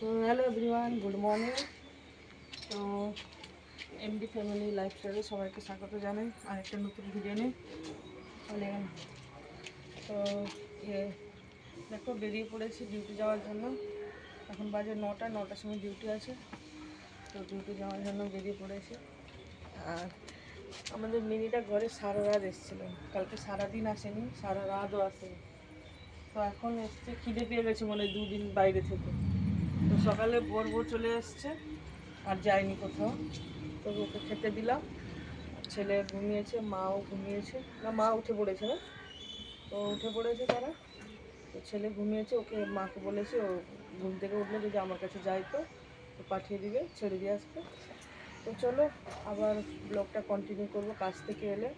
তো hello everyone good morning তো MD family লাইফস্টাইলে সবাইকে স্বাগত জানাই আর একটা নতুন ভিডিও নিয়ে। তো ইয়ে দেখো বেরিয়ে পড়েছি ডিউটি যাওয়ার জন্য। এখন বাজে নটা, নটার সময় ডিউটি আছে। তো ডিউটি যাওয়ার জন্য বেরিয়ে পড়েছি। আর আমাদের মিনিটা ঘরে সারা রাত এসেছিল। কালকে সারাদিন আসেনি, সারা রাতও আসেনি। তো এখন এসছে, খিদে পেয়ে গেছে মনে দুদিন বাইরে থেকে। তো সকালে ভোর ভোর চলে এসছে, আর যায়নি কোথাও। তো ওকে খেতে দিলাম। ছেলে ঘুমিয়েছে, মাও ঘুমিয়েছে। না, মা উঠে পড়েছে না? তো উঠে পড়েছে তারা। তো ছেলে ঘুমিয়েছে, ওকে মাকে বলেছে, ও ঘুম থেকে উঠলে যদি আমার কাছে যাই তো। পাঠিয়ে দিবে, ছেড়ে দিয়ে আসবে। তো চলো, আবার ব্লগটা কন্টিনিউ করব। কাজ থেকে এলে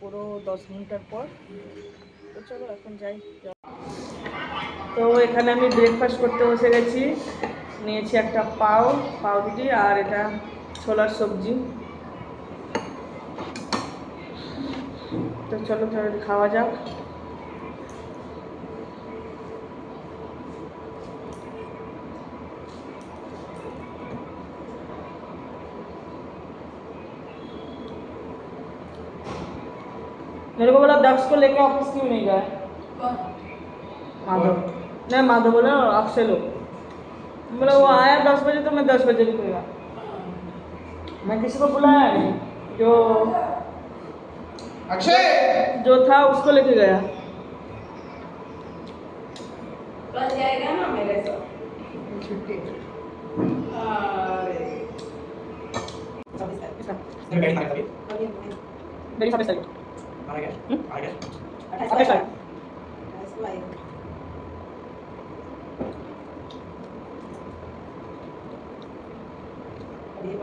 পুরো দশ ঘণ্টার পর। তো চলো, এখন যাই। তো এখানে আমি ব্রেকফাস্ট করতে বসে গেছি নিয়েছি একটা পাও পাউরুটি আর এটা ছোলার সবজি তো চলো চলো খাওয়া যাক मेरे को बोला दक्ष को लेके ऑफिस क्यों नहीं गए माधव नहीं माधव बोला अक्षय लोग बोला वो आया दस बजे तो मैं दस बजे निकलेगा। मैं किसी को बुलाया नहीं जो अक्षय! जो था उसको लेके गया। कल जाएगा ना मेरे से छुट्टी। मारा तारीख मारा गया? आ गया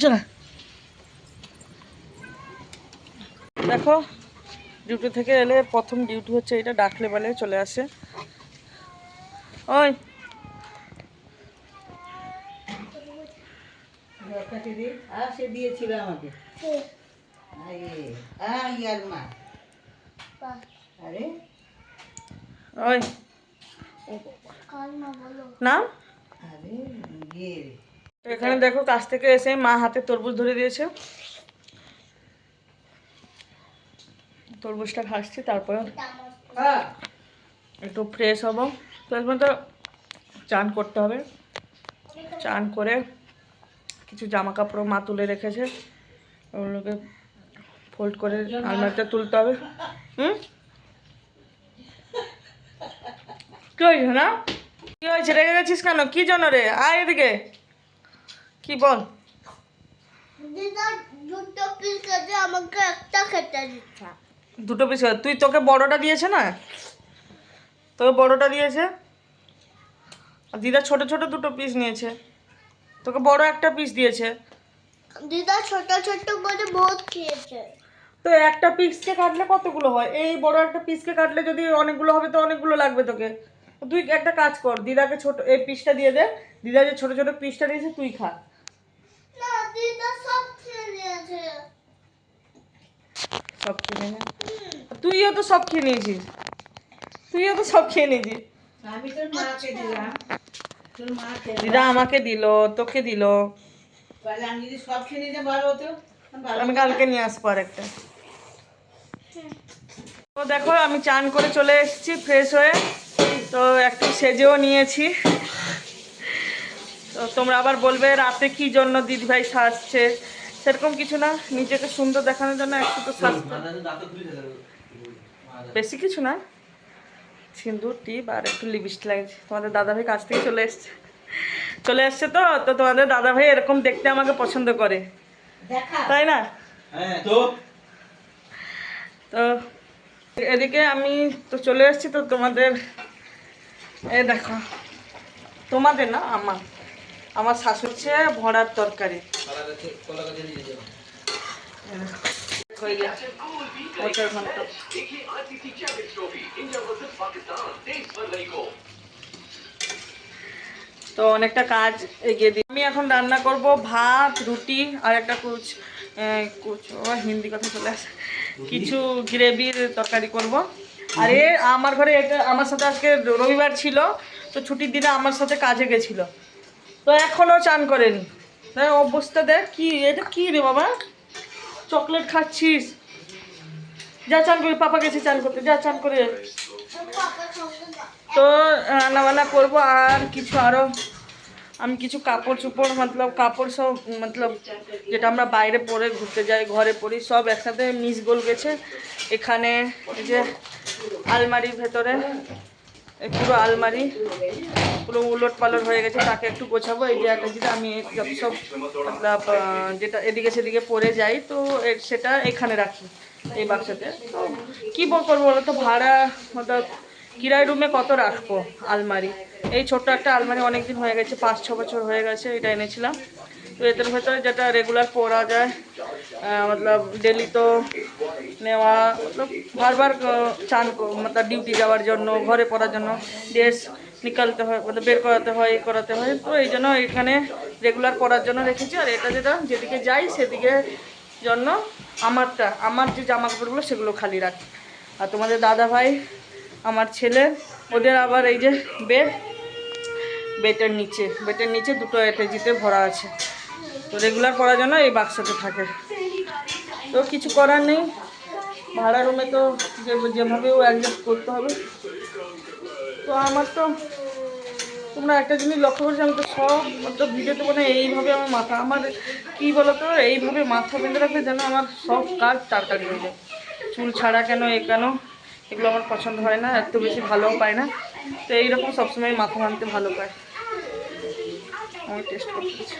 চলা। দেখো ডিউটি থেকে এলে প্রথম ডিউটি হচ্ছে এটা ডাকলে বলে চলে আসে। ওই। দিয়েছিল আমাকে। আরে আর ইয়ার মা। আরে। ওই। নাম? আরে তো এখানে দেখো কাছ থেকে এসে মা হাতে তরমুজ ধরে দিয়েছে। তরমুজটা খাচ্ছি তারপরে হ্যাঁ। একটু ফ্রেশ হব। ফ্রেশ মতো চান করতে হবে। চান করে কিছু জামা কাপড় মা তুলে রেখেছে। ওগুলোকে ফোল্ড করে আলমারিতে তুলতে হবে। হুম? কি হয়েছে না? কি হয়েছে রেগে গেছিস কেন? কি জন্য রে? আয় এদিকে। কি বল? দুটো পিস আছে আমাকে একটা খেতে দিচ্ছে। দুটো পিস তুই তোকে বড়টা দিয়েছে না? তোকে বড়টা দিয়েছে? আর দিদা ছোট ছোট দুটো পিস নিয়েছে। তোকে বড় একটা পিস দিয়েছে। দিদা ছোট ছোট করে বহুত খেয়েছে। তো একটা পিসকে কাটলে কতগুলো হয়? এই বড় একটা পিসকে কাটলে যদি অনেকগুলো হবে তো অনেকগুলো লাগবে তোকে। তুই একটা কাজ কর। দিদাকে ছোট এই পিসটা দিয়ে দে। দিদা যে ছোট ছোট পিসটা দিয়েছে তুই খা। সব খেয়ে নে তুইও তো সব খেয়ে নিয়েছিস তুইও তো সব খেয়ে নিয়েছিস আমি তোর মাকে দিলাম তোর মা দিদা আমাকে দিল তোকে দিল আমি যদি সব খেয়ে নিতে ভালো হতো আমি কালকে নিয়ে আসব আর একটা তো দেখো আমি চান করে চলে এসেছি ফ্রেশ হয়ে। তো একটু সেজেও নিয়েছি। তো তোমরা আবার বলবে রাতে কি জন্য দিদিভাই সাজছে? সেরকম কিছু না নিজেকে সুন্দর দেখানোর জন্য একটু তো সাজতে। বেশি কিছু না। সিঁদুর টিপ আর একটু লিপস্টিক লাগছে তোমাদের দাদাভাই কাছ থেকে চলে এসছে। চলে এসছে তো তো তোমাদের দাদাভাই এরকম দেখতে আমাকে পছন্দ করে। তাই না? হ্যাঁ তো? তো এদিকে আমি তো চলে এসেছি তো তোমাদের এ দেখো তোমাদের না আমার। আমার শাশুড়ি হচ্ছে ভরার তরকারি। তো অনেকটা কাজ এগিয়ে দিই আমি এখন রান্না করব ভাত, রুটি আর একটা কুচ কুচ হিন্দি কথা চলে আসে। কিছু গ্রেভির তরকারি করব। আর আমার ঘরে এটা আমার সাথে আজকে রবিবার ছিল, তো ছুটির দিনে আমার সাথে কাজে গেছিল। তো এখনও চান করেনি। অবস্থা দেখ, কি, এটা কি রে বাবা? চকলেট খাচ্ছিস। যা চান করে, পাপা গেছে চান করতে, যা চান করে। তো রান্না বান্না করব আর কিছু আরও আমি কিছু কাপড় চোপড়, মতলব কাপড় সব, মতলব যেটা আমরা বাইরে পরে ঘুরতে যাই, ঘরে পরি, সব একসাথে মিস গোল গেছে। এখানে যে আলমারির ভেতরে পুরো আলমারি, পুরো উলট পালট হয়ে গেছে, তাকে একটু গোছাবো। এই যে একটা যেটা আমি যত সব মতলব যেটা এদিকে সেদিকে পরে যাই, তো সেটা এখানে রাখি, এই বাক্সতে। তো কী করব বলো তো, ভাড়া মতলব কিরায় রুমে কত রাখব আলমারি? এই ছোট্ট একটা আলমারি অনেক দিন হয়ে গেছে, পাঁচ, ছ বছর হয়ে গেছে, এটা এনেছিলাম। তো এদের ভেতরে যেটা রেগুলার পরা যায় মতলব ডেলি তো নেওয়া বারবার চান মতলব ডিউটি যাওয়ার জন্য, ঘরে পড়ার জন্য ড্রেস নিকালতে হয়, মতলব বের করাতে হয় করাতে হয়। তো এই জন্য এখানে রেগুলার করার জন্য রেখেছি। আর এটা যেটা, যেদিকে যাই, সেদিকে জন্য আমারটা, আমার যে জামা কাপড়গুলো সেগুলো খালি রাখি। আর তোমাদের দাদা ভাই, আমার ছেলে, ওদের আবার এই যে বেড বেটের নিচে বেটের নিচে দুটো এটেজিতে ভরা আছে। তো রেগুলার করার জন্য এই বাক্সতে থাকে। তো কিছু করার নেই। ভাড়া রুমে তো যেভাবেও অ্যাডজাস্ট করতে হবে। তো আমার তো তোমরা একটা জিনিস লক্ষ্য করছি, আমি তো সব মতলব ভিডিওতে মানে এইভাবে আমার মাথা, আমার কী বলো তো এইভাবে মাথা বেঁধে রাখলে যেন আমার সব কাজ তাড়াতাড়ি হয়ে যায়। চুল ছাড়া কেন, এ কেন, এগুলো আমার পছন্দ হয় না, এত বেশি ভালোও পায় না। তো এইরকম সবসময় মাথা ভাঙতে ভালো পায়। আমি টেস্ট করতেছি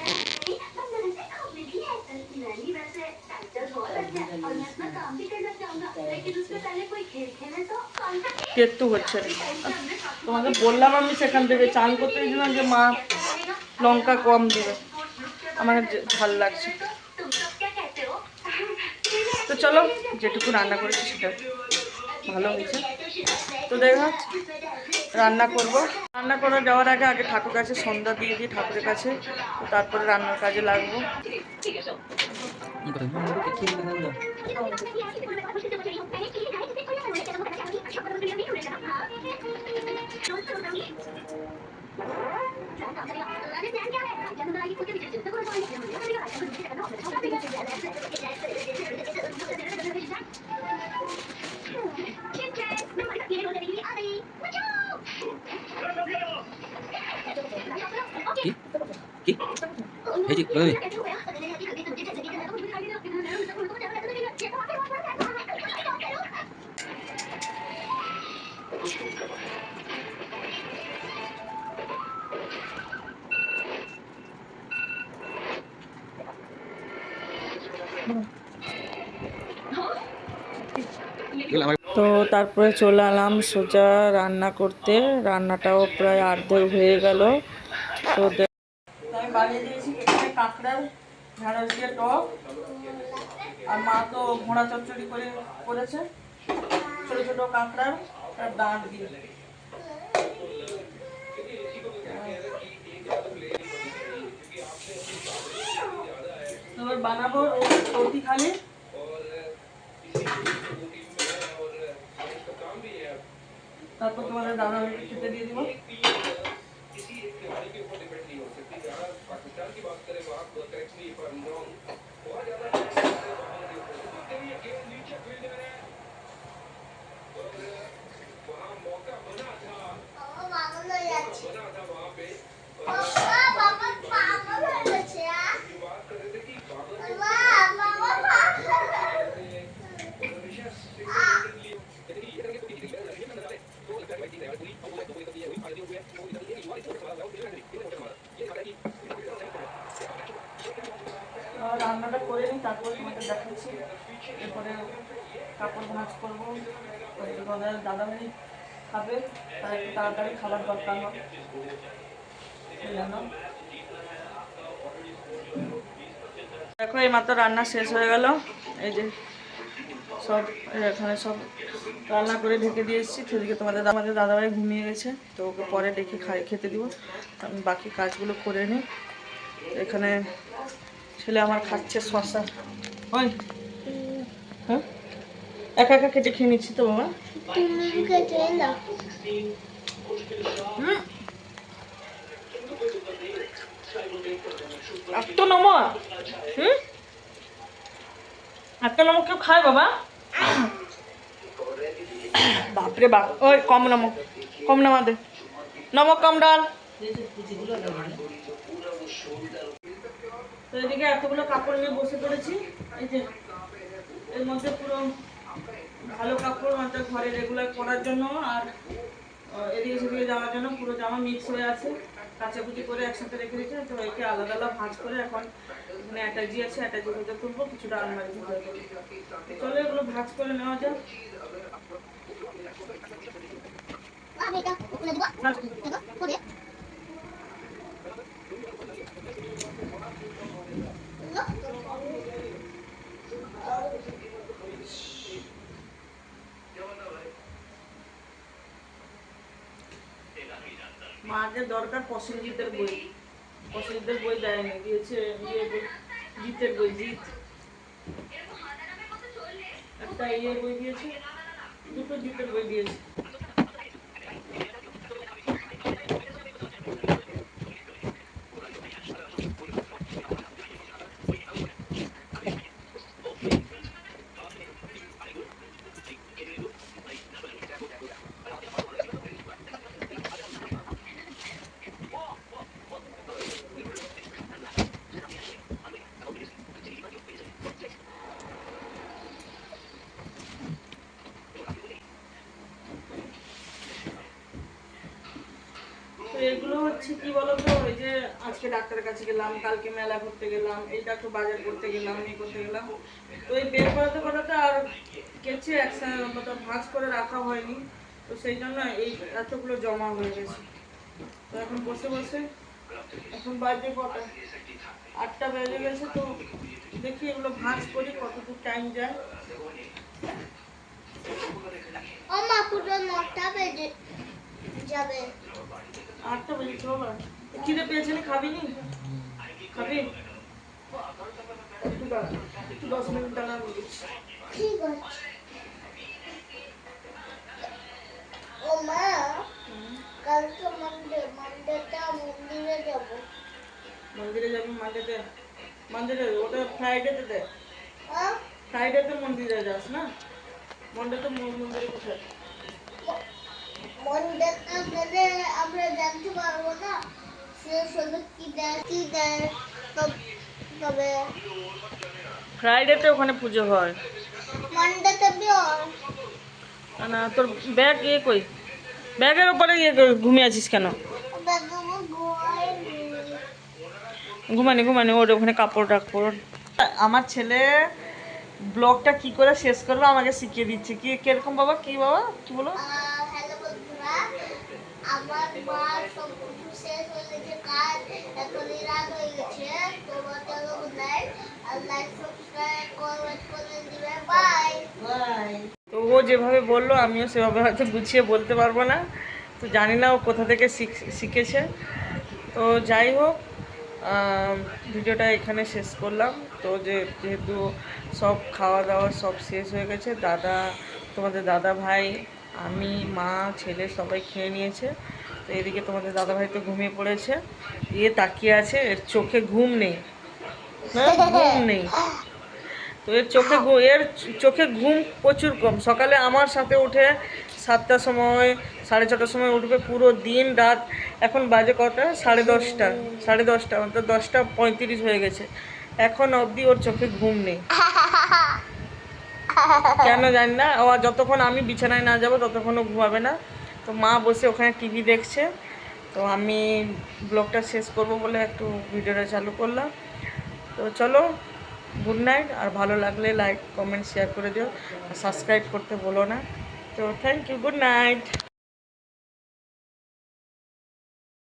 তেত্তু হচ্ছে। তোমাকে বললাম আমি সেখান থেকে, চান করতে গেছিলাম যে মা লঙ্কা কম দেবে। আমার ঝাল লাগছে। তো চলো, যেটুকু রান্না করেছি সেটা ভালো হয়েছে। তো দেখা, রান্না করব। রান্না করে যাওয়ার আগে আগে ঠাকুর কাছে সন্ধ্যা দিয়ে দিই ঠাকুরের কাছে। তারপরে রান্নার কাজে লাগবো। いいこと言うなって気分がんだ。え？え？え？え তারপরে চলে এলাম সোজা রান্না করতে। রান্নাটাও প্রায় অর্ধেক হয়ে গেল। তো আমি বানিয়ে দিয়েছি দিয়ে টক। আর মা তো ঘোড়া চচ্চড়ি করে করেছে। ছোট ছোট আর দিয়ে। এবার বানাবো খালি। তারপর তোমাদের দাদা খেতে দিয়ে দিব বাবা বাবা লয়ে যাচ্ছে বাবা বাবা দাদা ভাই খাবে তাই একটু তাড়াতাড়ি খাবার দরকার হয় দেখো, এই মাত্র রান্না শেষ হয়ে গেল। এই যে সব, এখানে সব রান্না করে ঢেকে দিয়ে এসেছি। সেদিকে তোমাদের আমাদের দাদাভাই ঘুমিয়ে গেছে। তো ওকে পরে ডেকে খাই, খেতে দিব। আমি বাকি কাজগুলো করে নিই। এখানে ছেলে আমার খাচ্ছে শশা হ্যাঁ একা একা কেটে খেয়ে নিচ্ছি তো, বাবা। এত নমক হুম? এত নমক কেউ খায়, বাবা? বাপরে বাপ। ওই, কম নমক কম নামা দে। নমক কম ডাল। তো এদিকে এতগুলো কাপড় নিয়ে বসে পড়েছি। এই যে, এর মধ্যে পুরো ভালো কাপড় মানে ঘরে রেগুলার পরার জন্য আর এদিকে সেদিকে যাওয়ার জন্য পুরো জামা মিক্স হয়ে আছে। কাচাকুচি করে একসাথে রেখে দিয়েছে তো একে আলাদা আলাদা ভাঁজ করে এখন এখানে অ্যাটাচি আছে অ্যাটাচি মধ্যে তুলবো কিছুটা আলমারি ভিতরে। চলো এগুলো ভাঁজ করে নেওয়া যাক। আমি এটা দেবো। দেখো মাকে দরকার প্রসেনজিতের বই। প্রসেনজিতের বই দেয়নি, দিয়েছে ইয়ে বই, জিতের বই, জিত। একটা ইয়ে বই দিয়েছে, দুটো জিতের বই দিয়েছে তো এগুলো হচ্ছে কি বলতো? ওই যে আজকে ডাক্তারের কাছে গেলাম, কালকে মেলা করতে গেলাম, এইটা একটু বাজার করতে গেলাম এই করতে গেলাম। তো এই বের করাতে করাতে আর কেচে একসাথে ভাঁজ করে রাখা হয়নি। তো সেই জন্য এই এতগুলো জমা হয়ে গেছে। তো এখন বসে বসে, এখন বাজে কটা? আটটা বেজে গেছে তো দেখি এগুলো ভাঁজ করি কতটুকু টাইম যায়। ও মা পুরো নটা বেজে যাবে। আটটা বেজেছে বাবা খিদে পেয়েছে না খাবি নি খাবি? একটু দাঁড়া, একটু দশ মিনিট দাঁড়া আমি ঠিক আছে। ও মা কালকে মন্ডে মন্ডেটা মন্দিরে যাব। মন্দিরে যাবি মান্ডেতে? মন্দিরে ওটা ফ্রাইডেতে দে। হ্যাঁ? ফ্রাইডেতে মন্দিরে যাস না? মন্ডেতে মন্দিরে কোথায় মন্ডেটা গেলে আমরা জানতে পারব না সে শুধু কি দেয় কি দেয় তব- তবে ফ্রাইডেতে ওখানে পুজো হয়। মন্ডেতে বিও না, না তোর ব্যাগ ইয়ে কই? ব্যাগের উপরে ইয়ে কই- ঘুমিয়ে আছিস কেন? ঘুমানি ঘুমানি ওর ওখানে কাপড় রাখব আমার ছেলে ব্লগটা কি করে শেষ করবে আমাকে শিখিয়ে দিচ্ছে। কি কীরকম বাবা? কি বাবা? কি বলো? আমার মা সব কিছু শেষ হয়ে গেছে কাজ রাত হয়ে গেছে গুড নাইট আর লাইক সাবস্ক্রাইব কমেন্ট করে দিবে বাই বাই তো ও যেভাবে বলল আমিও সেভাবে হয়তো গুছিয়ে বলতে পারব না। তো জানি না ও কোথা থেকে শিখ- শিখেছে। তো যাই হোক ভিডিওটা এখানে শেষ করলাম। তো যে যেহেতু সব খাওয়া দাওয়া সব শেষ হয়ে গেছে দাদা তোমাদের দাদা ভাই আমি, মা, ছেলে সবাই খেয়ে নিয়েছে। তো এদিকে তোমাদের দাদা ভাই তো ঘুমিয়ে পড়েছে। ইয়ে তাকিয়ে আছে, এর চোখে ঘুম নেই। হ্যাঁ ঘুম নেই। তো এর চোখে এর চোখে ঘুম প্রচুর কম। সকালে আমার সাথে উঠে সাতটার সময়, সাড়ে ছটার সময় উঠবে পুরো দিন রাত। এখন বাজে কটা? সাড়ে দশটা। সাড়ে দশটা, অন্তত দশটা পঁয়ত্রিশ হয়ে গেছে। এখন অবধি ওর চোখে ঘুম নেই। কেন জানি না? ও যতক্ষণ আমি বিছানায় না যাব, ততক্ষণ ও ঘুমাবে না। তো মা বসে ওখানে টিভি দেখছে। তো আমি ব্লগটা শেষ করব বলে একটু ভিডিওটা চালু করলাম। তো চলো গুড নাইট আর ভালো লাগলে লাইক কমেন্ট শেয়ার করে দিও। আর সাবস্ক্রাইব করতে বলো না। তো থ্যাংক ইউ গুড নাইট